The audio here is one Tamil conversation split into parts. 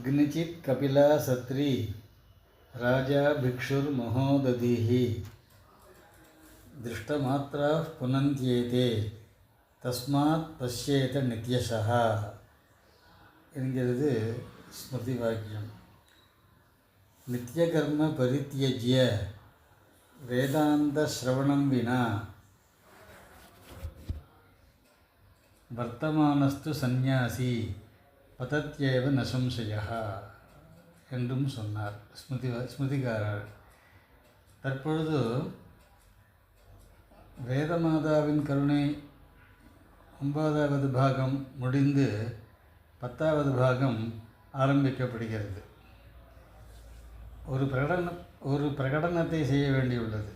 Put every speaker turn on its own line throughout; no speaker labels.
अग्निचित् कपिला सत्री राजा भिक्षुर्महोदधिः दृष्टमात्राः पुनन्त्येते தஸ்மாத் பஷ்யேத நித்யசா என்கிறது ஸ்மிருதி வாக்கியம் நித்தியகர்ம பரித்தியஜ்ய வேதாந்த ஸ்ரவணம் வினா வர்த்தமானஸ்து சந்நியாசி பதத்யேவ நசம்சயா என்றும் சொன்னார் ஸ்மிருதி ஸ்மிருதிகாரர். தற்பொழுது வேதமாதாவின் கருணை ஒன்பதாவது பாகம் முடிந்து பத்தாவது பாகம் ஆரம்பிக்கப்படுகிறது. ஒரு பிரகடன ஒரு பிரகடனத்தை செய்ய வேண்டியுள்ளது.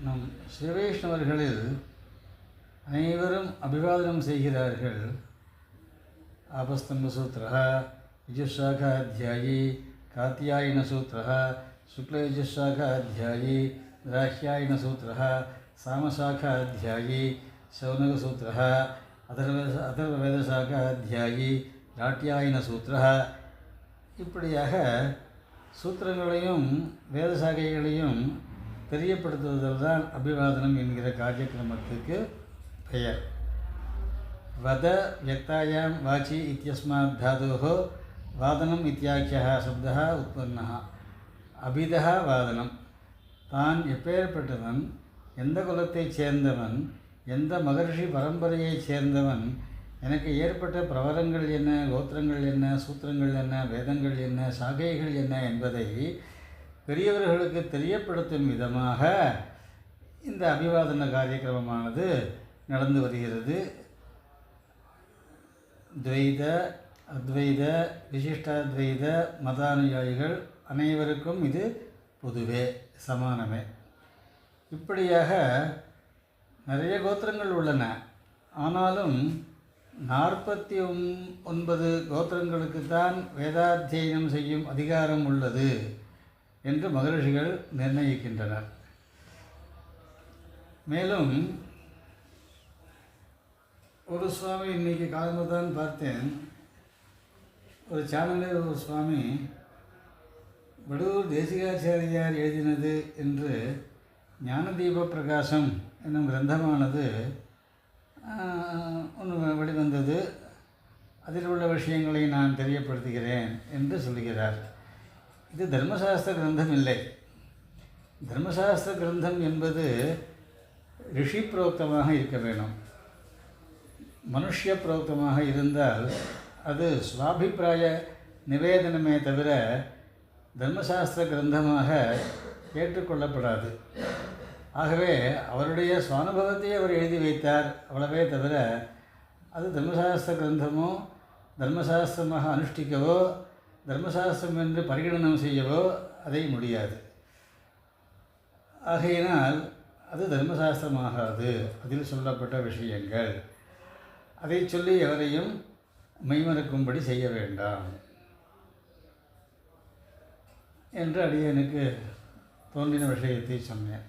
நம் ஸ்ரீவைஷ்ணவர்களில் அனைவரும் அபிவாதனம் செய்கிறார்கள். ஆபஸ்தம்ப சூத்திரா யுஜுஷாகாத்தியாயி காத்தியாயன சூத்திரா शुक्लयजुस्शाखाध्यायी द्राह्यायनसूत्रः सामशाखाध्यायी शौनकसूत्रः अथर्व अथर्ववेदशाखाध्यायी நாட்டியாயனசூத்திரா இப்படியாக சூத்திரங்களையும் வேத சாகைகளையும் தெரியப்படுத்துவதில் தான் அபிவாதனம் என்கிற காரியக்கிரமத்துக்கு பெயர் வத வியக்தாயாம் வாச்சி இத்தியஸ்மாத் தாதோः வாதனம் இத்தியாக்கியः சப்தः உற்பன்னः அபிதா வாதனம். தான் எப்பேற்பட்டவன் எந்த குலத்தைச் சேர்ந்தவன் எந்த மகர்ஷி பரம்பரையைச் சேர்ந்தவன் எனக்கு ஏற்பட்ட பிரவரங்கள் என்ன கோத்திரங்கள் என்ன சூத்திரங்கள் என்ன வேதங்கள் என்ன சாகைகள் என்ன என்பதை பெரியவர்களுக்கு தெரியப்படுத்தும் விதமாக இந்த அபிவாதன காரியக்கிரமமானது நடந்து வருகிறது. துவைத அத்வைத விசிஷ்டாத்வைத மதானுயாயிகள் அனைவருக்கும் இது பொதுவே சமானமே. இப்படியாக நிறைய கோத்திரங்கள் உள்ளன. ஆனாலும் நாற்பத்தி ஒன் ஒன்பது கோத்திரங்களுக்கு தான் வேதாத்தியனம் செய்யும் அதிகாரம் உள்ளது என்று மகரிஷிகள் நிர்ணயிக்கின்றனர். மேலும் ஒரு சுவாமி இன்றைக்கி காலமாக தான் பார்த்தேன். ஒரு சேனலில் ஒரு சுவாமி வடூர் தேசிகாச்சாரியார் எழுதினது என்று ஞானதீப பிரகாசம் என்னும் கிரந்தமானது ஒன்று வெளிவந்தது. அதில் உள்ள விஷயங்களை நான் தெரியப்படுத்துகிறேன் என்று சொல்லுகிறார். இது தர்மசாஸ்திர கிரந்தம் இல்லை. தர்மசாஸ்திர கிரந்தம் என்பது ரிஷி புரோக்தமாக இருக்க வேணும் மனுஷிய புரோக்தமாக இருந்தால் அது சுவாபிப்பிராய நிவேதனமே தவிர தர்மசாஸ்திர கிரந்தமாக ஏற்றுக்கொள்ளப்படாது. ஆகவே அவருடைய சுவானுபவத்தை அவர் எழுதி வைத்தார் அவ்வளவே தவிர அது தர்மசாஸ்திர கிரந்தமோ தர்மசாஸ்திரமாக அனுஷ்டிக்கவோ தர்மசாஸ்திரம் என்று பரிகடனம் செய்யவோ அதை முடியாது. ஆகையினால் அது தர்மசாஸ்திரமாகாது. அதில் சொல்லப்பட்ட விஷயங்கள். அதை சொல்லி எவரையும் மெய்மறக்கும்படி செய்ய வேண்டாம் என்று அடியனுக்கு தோன்றின விஷயத்தை சொன்னேன்.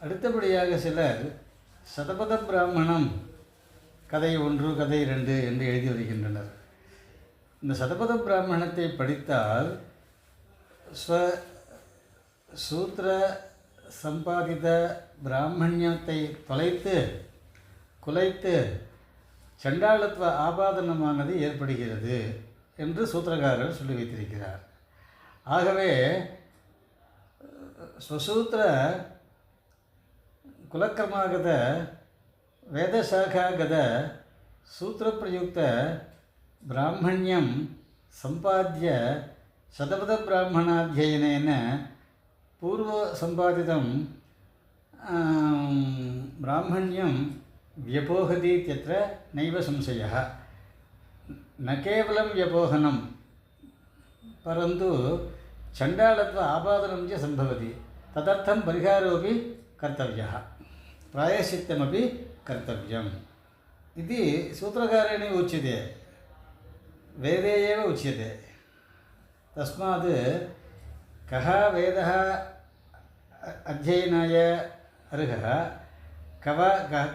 அடுத்தபடியாக சிலர் சதபத பிராமணம் கதை ஒன்று கதை ரெண்டு என்று எழுதி வருகின்றனர். இந்த சதபத பிராமணத்தை படித்தால் ஸ்வ சூத்திர சம்பாதித பிராமணியத்தை தொலைத்து குலைத்து சண்டாளத்துவ ஆபாதனமானது ஏற்படுகிறது என்று சூத்திரக்காரர் சொல்லி வைத்திருக்கிறார். ஆகவே ஸ்வசூத்திர குலக்கர்மாகத வேதசாகாகத சூத்திரப்பிரயுக்த பிராமணியம் சம்பாத்திய சதபத பிராமணாத்தியன பூர்வ சம்பாதிதம் பிராமணியம் इत्यत्र नैव संशयः न केवलं व्यपोहनं परन्तु चण्डालत्व आपादनं च सम्भवति तदर्थं परिहारोपि कर्तव्यः प्रायश्चित्तमपि कर्तव्यम् इति सूत्रकारेण उच्यते वेदे एव उच्यते तस्मात् कः वेदः अध्ययनाय अर्हः कव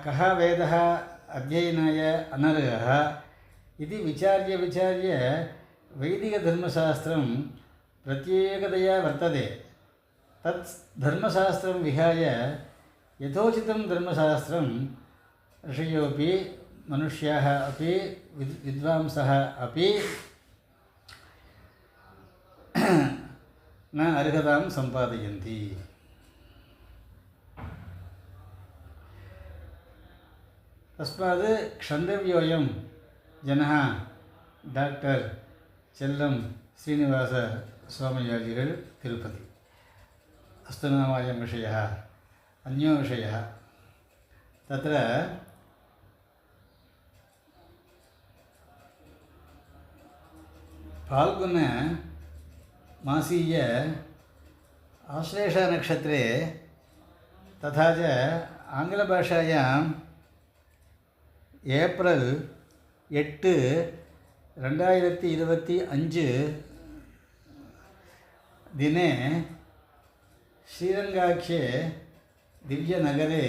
कः वेदः अध्ययनाय अनर्हः इति विचार्य विचार्य वैदिकधर्मशास्त्रं प्रत्येकतया वर्तते तत् धर्मशास्त्रं विहाय यथोचितं धर्मशास्त्रं ऋषयोपि मनुष्याः अपि विद् विद्वांसः अपि न अर्हतां सम्पादयन्ति तस्मात् क्षन्तव्योऽयं जनः डाक्टर् चेल्लं श्रीनिवासस्वामियाजिगळ् तिरुपति। अस्तु नाम अयं विषयः, अन्यो विषयः। तत्र फाल्गुनमासीय आश्लेषनक्षत्रे तथा च आङ्ग्लभाषायाम् ஏப்ரல் எட்டு ரெண்டாயிரத்தி இருபத்தி அஞ்சு दिने श्रीरङ्गाख्ये दिव्यनगरे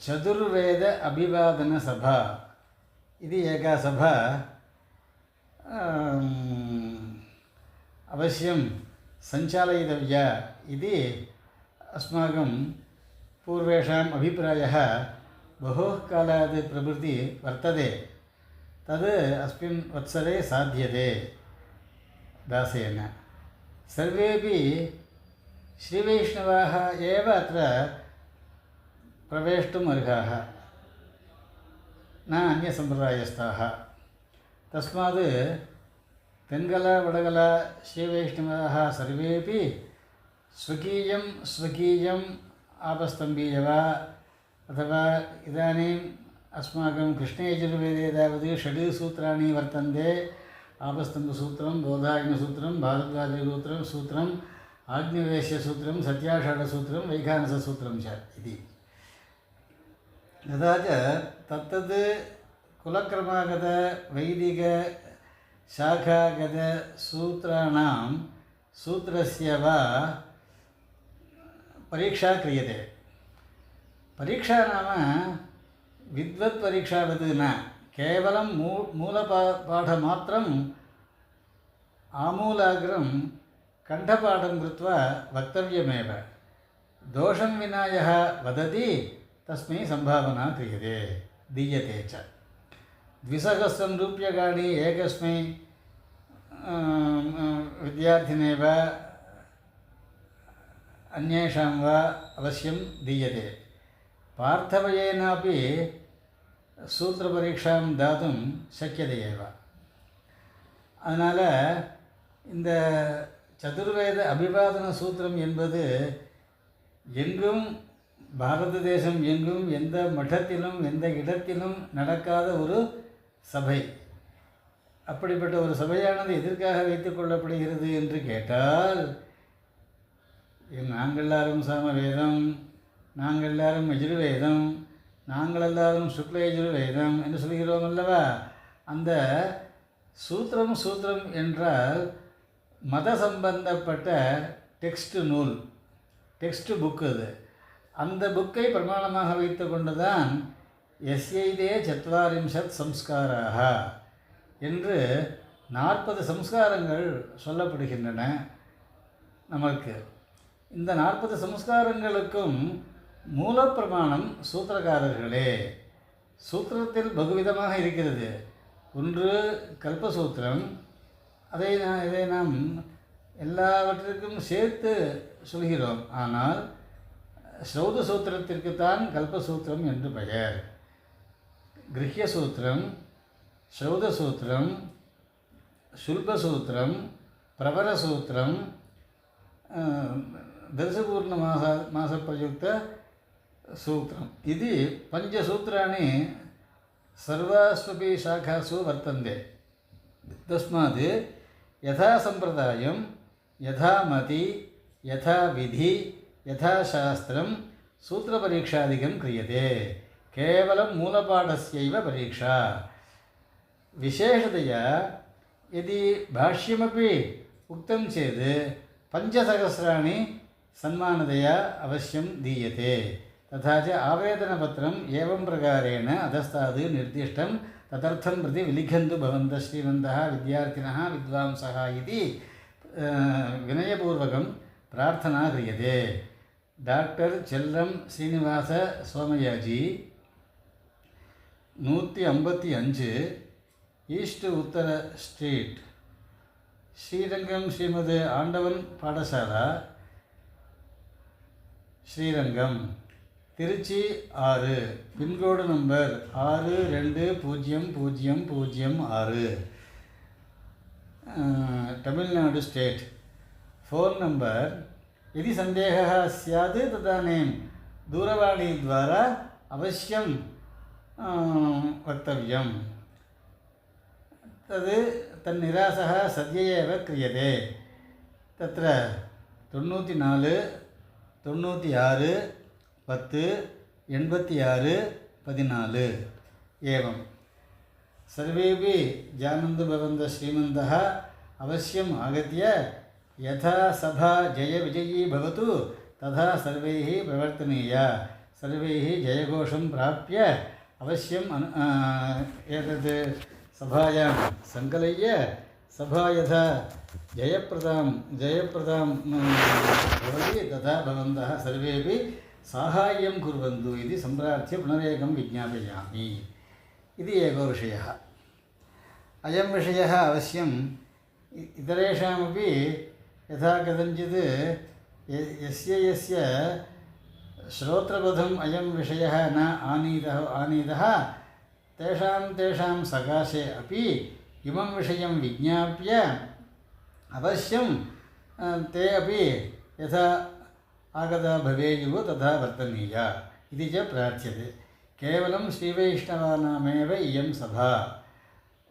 चतुर्वेद अभिवादनसभा इति एका सभा अवश्यं सञ्चालयितव्या इति अस्माकं पूर्वेषाम् अभिप्रायः बहोः कालात् प्रभृति वर्तते। तद् अस्मिन् वत्सरे साध्यते दासेन। सर्वेपि श्रीवैष्णवाः एव अत्र प्रवेष्टुम् अर्हाः। न अन्यसम्प्रदायस्थाः। तस्मात् तेङ्गल, वडगल, श्रीवैष्णवाः सर्वेपि स्वकीयं स्वकीयम् आपस्तम्बीय वा अथवा इदानीम् अस्माकं कृष्णयजुर्वेदे तावत् षड् सूत्राणि वर्तन्ते आपस्तम्भसूत्रं बोधायनसूत्रं भारद्वाजसूत्रं सूत्रम् आग्निवेश्यसूत्रं सत्याषाढसूत्रं वैखानससूत्रं च इति तथा च तत्तत् कुलक्रमागतवैदिकशाखागतसूत्राणां सूत्रस्य वा परीक्षा क्रियते। परीक्षा नाम विद्वत्परीक्षावत् न। केवलं मू मूलपा पाठमात्रम् आमूलाग्रं कण्ठपाठं कृत्वा वक्तव्यमेव। दोषं विना यः वदति, तस्मै सम्भावना क्रियते, दीयते च। रूप्यकाणि एकस्मै विद्यार्थिने अन्येषां वा अवश्यं दीयते पार्थवयेनापि सूत्रपरीक्षां दातुं शक्यते एव அதனால் இந்த சதுர்வேத அபிவாதன சூத்திரம் என்பது எங்கும் பாரத தேசம் எங்கும் எந்த மட்டத்திலும் எந்த இடத்திலும் நடக்காத ஒரு சபை அப்படிப்பட்ட ஒரு சபையானது எதற்காக வைத்துக் கொள்ளப்படுகிறது என்று கேட்டால் நாங்கள் எல்லாரும் சாமவேதம் நாங்கள் எல்லாரும் யஜுர்வேதம் நாங்கள் எல்லாரும் சுக்ல யஜுர்வேதம் என்று சொல்கிறோம் அல்லவா? அந்த சூத்திரம் சூத்திரம் என்றால் மத சம்பந்தப்பட்ட டெக்ஸ்ட் நூல் டெக்ஸ்ட் புக்கு அது. அந்த புக்கை பிரமாணமாக வைத்து கொண்டு தான் எஸ்ஐதே சத்வாரிம்சத் சம்ஸ்காராக என்று நாற்பது சம்ஸ்காரங்கள் சொல்லப்படுகின்றன நமக்கு. இந்த நாற்பது சம்ஸ்காரங்களுக்கும் மூலப்பிரமாணம் சூத்திரக்காரர்களே. சூத்திரத்தில் பகுவிதமாக இருக்கிறது. ஒன்று கல்பசூத்திரம். அதை நான் இதை நாம் எல்லாவற்றிற்கும் சேர்த்து சொல்கிறோம். ஆனால் ஸ்ரௌத சூத்திரத்திற்குத்தான் கல்பசூத்திரம் என்று பெயர். கிரகிய சூத்திரம் ஸ்ரௌத சூத்திரம் சுல்பசூத்திரம் பிரபரசூத்திரம் दर्शपूर्णमास मासप्रयुक्तसूत्रम् इति पञ्चसूत्राणि सर्वास्वपि शाखासु वर्तन्ते तस्मात् यथा सम्प्रदायं यथा मति यथा विधि यथा शास्त्रं सूत्रपरीक्षादिकं क्रियते केवलं मूलपाठस्यैव परीक्षा विशेषतया यदि भाष्यमपि उक्तं चेत् पञ्चसहस्राणि सन्मानतया अवश्यं दीयते तथा च आवेदनपत्रम् एवं प्रकारेण अधस्ताद् निर्दिष्टं तदर्थं प्रति विलिखन्तु भवन्तः श्रीमन्तः विद्यार्थिनः विद्वांसः इति अ, विनयपूर्वकं प्रार्थना क्रियते डाक्टर् செல்லம் ஸ்ரீனிவாச சோமயாஜி நூற்றி ஐம்பத்தி அஞ்சு ஈஸ்ட் உத்தர ஸ்ட்ரீட் ஸ்ரீரங்கம் ஸ்ரீமது ஆண்டவன் பாடசாலா ஸ்ரீரங்கம் திருச்சி ஆறு பின்கோடு நம்பர் ஆறு ரெண்டு பூஜ்ஜியம் பூஜ்ஜியம் பூஜ்ஜியம் ஆறு uh, Tamil Nadu state phone number यदि सन्देहः स्यात् तदानीं दूरवाणीद्वारा अवश्यं अह, वक्तव्यं तद् तन्निरासः सद्य एव क्रियते तत्र தொண்ணூற்றி நாலு தொண்ணூற்றி ஆறு பத்து எண்பத்தி ஆறு பதினாலு एवं सर्वेपि जानन्तु भवन्तः श्रीमन्तः अवश्यम् आगत्य यथा सभा जयविजयी भवतु तथा सर्वैः प्रवर्तनीया सर्वैः जयघोषं प्राप्य अवश्यम् अनु आ, एतत् सभायां सङ्कलय्य सभा यथा जयप्रदां जयप्रदां भवति तथा भवन्तः सर्वेपि साहाय्यं कुर्वन्तु इति सम्प्रार्थ्य पुनरेकं विज्ञापयामि। इति एको विषयः। अयं विषयः अवश्यम् इतरेषामपि यथा कथञ्चित् यस्य यस्य अयं विषयः न आनीतः आनीतः तेषां तेषां सकाशे अपि इमं विषयं विज्ञाप्य अवश्यं अ, ते अपि यथा आगता भवेयुः तथा वर्तनीया इति च प्रार्थ्यते केवलं श्रीवैष्णवानामेव इयं सभा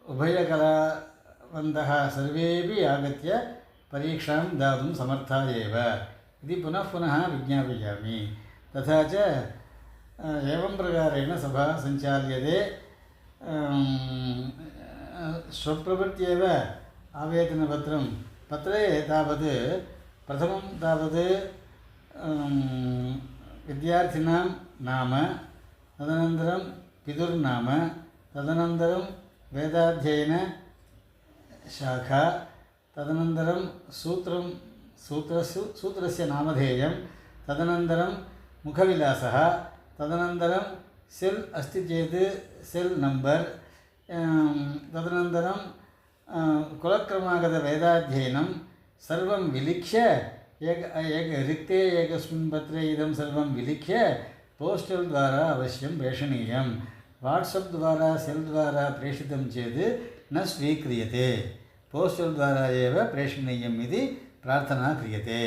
उभयकलावन्तः सर्वेपि आगत्य परीक्षां दातुं समर्था एव इति पुनः पुनः विज्ञापयामि तथा च अ, एवं प्रकारेण सभा सञ्चाल्यते अम्, अ, स्वप्रभृत्येव आवेदनपत्रं पत्रे तावत् प्रथमं तावत् अम्, विद्यार्थिनां नाम तदनन्तरं पितुर्नाम तदनन्तरं वेदाध्ययन शाखा तदनन्तरं सूत्रं सूत्रस्य सूत्रस्य नामधेयं तदनन्तरं मुखविलासः तदनन्तरं सेल् अस्ति चेत् सेल् नम्बर् तदनन्तरं अ, कुलक्रमागतवेदाध्ययनं सर्वं विलिख्य एक एक रिक्ते एकस्मिन् पत्रे इदं सर्वं विलिख्य पोस्टल् द्वारा अवश्यं प्रेषणीयं वाट्सप् द्वारा सेल् द्वारा प्रेषितं चेत् न स्वीक्रियते पोस्टल् द्वारा एव प्रेषणीयम् इति प्रार्थना क्रियते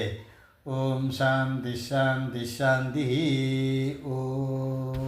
ॐ शान्तिः शान्तिः शान्तिः ॐ